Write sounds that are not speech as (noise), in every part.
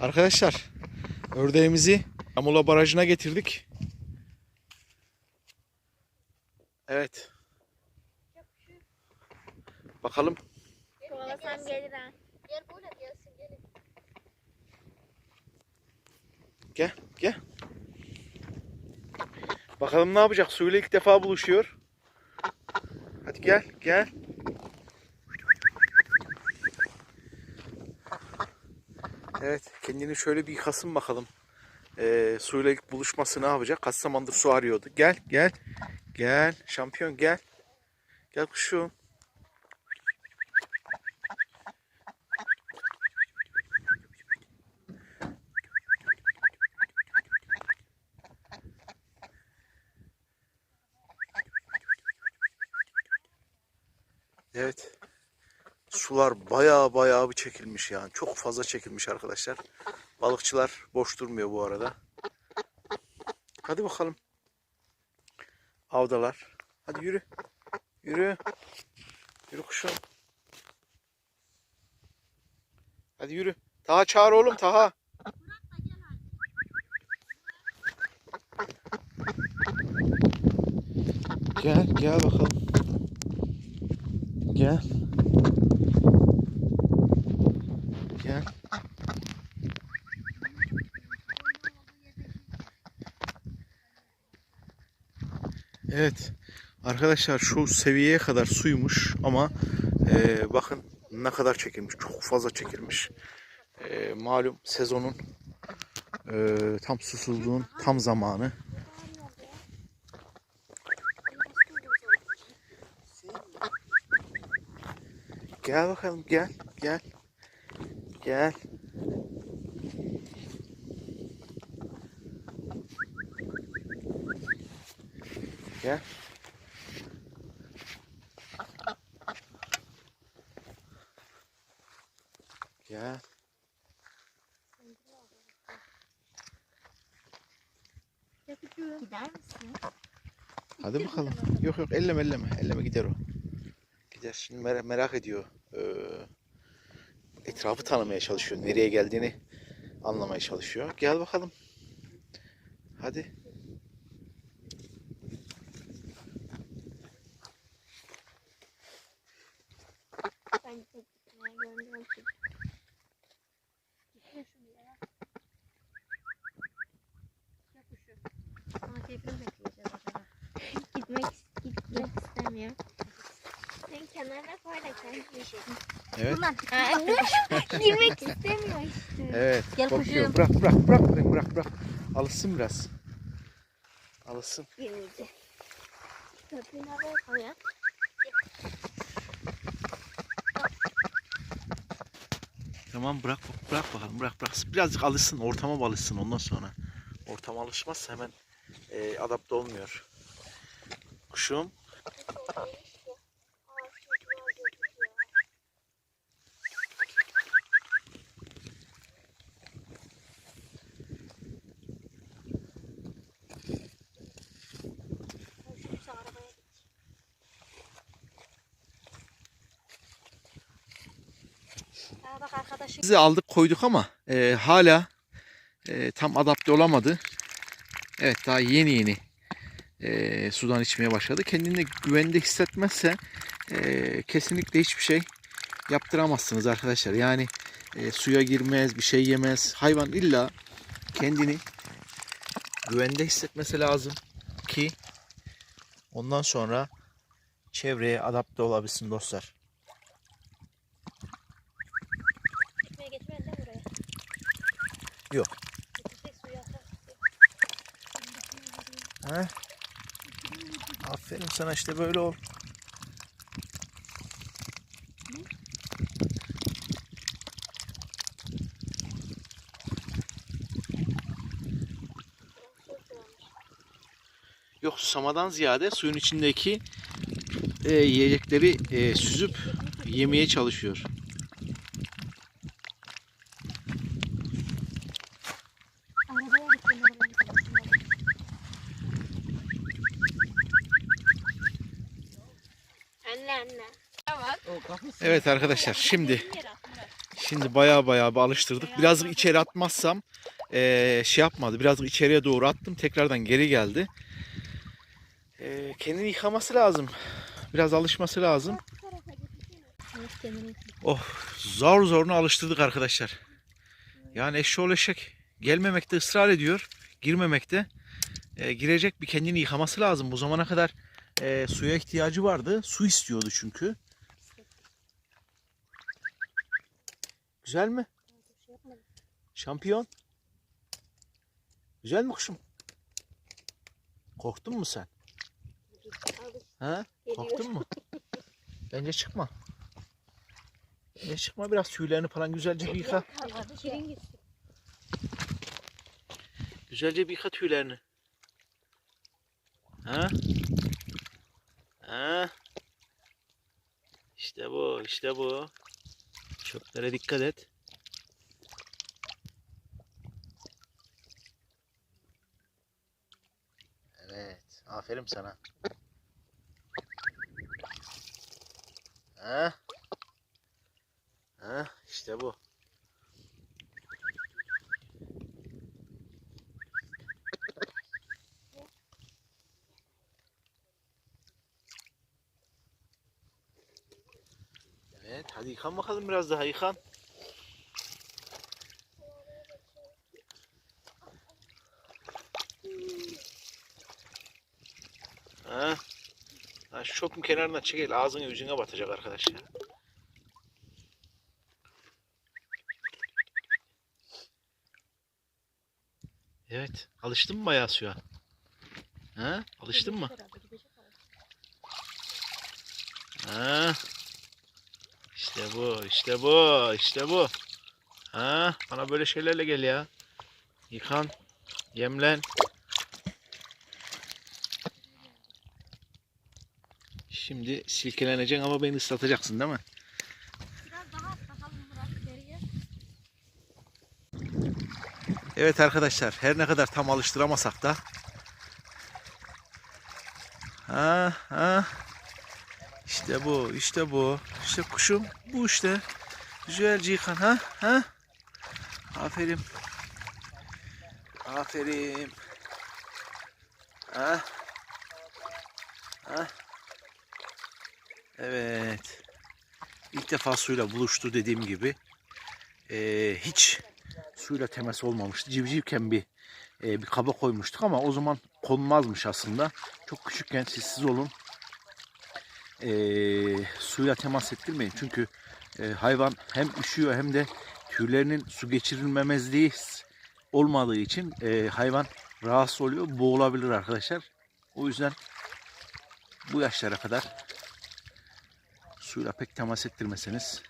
Arkadaşlar ördeğimizi Yamula Barajı'na getirdik. Evet. Bakalım. Kovalasam gelir ha. Gel böyle gelsin gelin. Gel gel. Bakalım ne yapacak? Suyla ilk defa buluşuyor. Hadi gel gel. Evet kendini şöyle bir yıkasın bakalım. Ee, suyla ilk buluşması ne yapacak? Kaç zamandır su arıyordu. Gel gel. Gel şampiyon gel. Gel kuşum. Evet. Sular baya baya bir çekilmiş yani. Çok fazla çekilmiş arkadaşlar. Balıkçılar boş durmuyor bu arada. Hadi bakalım. Avdalar. Hadi yürü. Yürü. Yürü kuşum. Hadi yürü. Taha çağır oğlum Taha. Gel gel bakalım. Gel. Evet. Arkadaşlar şu seviyeye kadar suymuş ama e, bakın ne kadar çekilmiş. Çok fazla çekilmiş. E, malum sezonun e, tam susuzluğun tam zamanı. Gel bakalım gel gel. Gel. Gel. Gel. Gider misin? Hadi bakalım. Yok yok elleme elleme. Elleme gider o. Gider. Şimdi mer- merak ediyor. Ee, etrafı tanımaya çalışıyor. Nereye geldiğini anlamaya çalışıyor. Gel bakalım. Hadi. Ben de gitmeye gönlüm ki. Gitme şunu ya. Ya kuşu. Acaba. Gitmek, gitmek istemiyor. Sen kenara koy da şey. Evet. (laughs) Girmek istemiyor işte. Evet. Gel korkuyor. kuşum. Bırak bırak bırak bırak bırak bırak. Alışsın biraz. Alışsın. Girmeyecek. Köpüğünü araya koy ya. Tamam bırak bırak bakalım bırak bırak. Birazcık alışsın ortama alışsın ondan sonra. Ortama alışmazsa hemen e, adapte olmuyor. Kuşum. Aa, bak arkadaşım. Bizi aldık koyduk ama e, hala e, tam adapte olamadı. Evet daha yeni yeni e, sudan içmeye başladı. Kendini güvende hissetmezse e, kesinlikle hiçbir şey yaptıramazsınız arkadaşlar. Yani e, suya girmez, bir şey yemez. Hayvan illa kendini güvende hissetmesi lazım ki ondan sonra çevreye adapte olabilsin dostlar. Yok. He? Aferin sana işte böyle ol. yok susamadan ziyade suyun içindeki e, yiyecekleri e, süzüp yemeye çalışıyor. Arabaya gittim arabayı. Anne anne. Evet arkadaşlar şimdi şimdi baya baya bir alıştırdık. Birazcık içeri atmazsam eee, şey yapmadı. Birazcık içeriye doğru attım. Tekrardan geri geldi. Eee, kendini yıkaması lazım. Biraz alışması lazım. Oh zor zoruna alıştırdık arkadaşlar. Yani eşşoğlu eşek gelmemekte ısrar ediyor. Girmemekte. Eee, girecek bir kendini yıkaması lazım. Bu zamana kadar eee, suya ihtiyacı vardı. Su istiyordu çünkü. Güzel mi? Şampiyon. Güzel mi kuşum? Korktun mu sen? Ha? Korktun mu? (laughs) Bence çıkma. Bence çıkma biraz tüylerini falan güzelce bir yıka. Güzelce bir yıka tüylerini. Ha? Ha? İşte bu, işte bu. Çöplere dikkat et. Evet, aferin sana. Ha? Ha? İşte bu. Hadi yıkan bakalım biraz daha yıkan. Ha? Ha, şu çöpün kenarına çekil. Ağzını yüzüne batacak arkadaş ya. Evet. Alıştın mı bayağı suya? Ha? Alıştın mı? Ha? İşte bu, işte bu, işte bu. Ha? Bana böyle şeylerle gel ya. Yıkan, yemlen. Şimdi silkeleneceksin ama beni ıslatacaksın değil mi? Evet arkadaşlar her ne kadar tam alıştıramasak da ha ha işte bu işte bu. İşte kuşum bu işte. Güzelce yıkan ha ha? Aferin. Aferin. Ha? Ha? Evet. İlk defa suyla buluştu dediğim gibi. Ee, hiç suyla temas olmamıştı. Civcivken bir e, bir kaba koymuştuk ama o zaman konmazmış aslında. Çok küçükken sessiz olun. E, suyla temas ettirmeyin. Çünkü e, hayvan hem üşüyor hem de tüylerinin su geçirilmemezliği olmadığı için e, hayvan rahatsız oluyor. Boğulabilir arkadaşlar. O yüzden bu yaşlara kadar suyla pek temas ettirmeseniz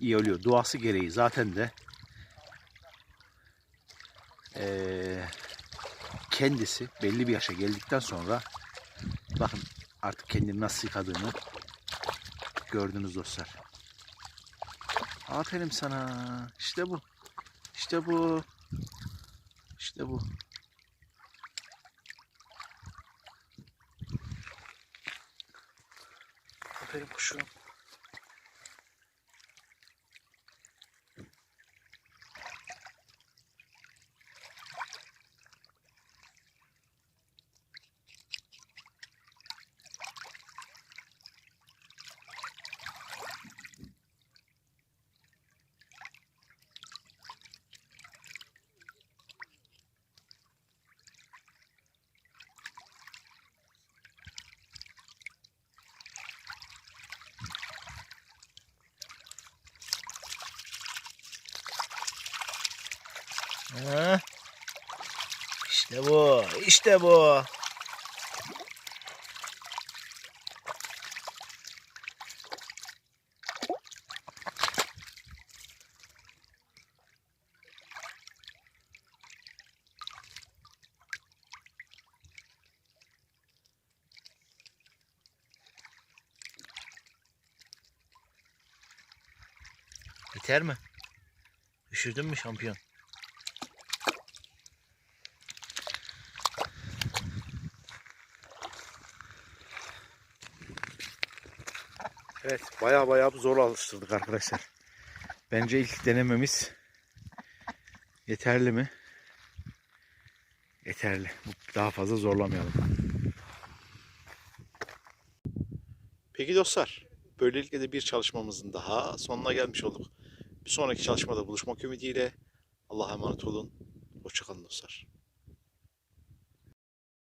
iyi oluyor. Doğası gereği zaten de eee, kendisi belli bir yaşa geldikten sonra bakın artık kendini nasıl yıkadığını gördünüz dostlar. Aferin sana. İşte bu. İşte bu. İşte bu. Aferin kuşum. Ha? İşte bu. İşte bu. Biter mi? Üşüdün mü şampiyon? Evet baya baya zor alıştırdık arkadaşlar. Bence ilk denememiz yeterli mi? Yeterli. Daha fazla zorlamayalım. Peki dostlar, böylelikle de bir çalışmamızın daha sonuna gelmiş olduk. Bir sonraki çalışmada buluşmak ümidiyle Allah'a emanet olun. Hoşçakalın dostlar.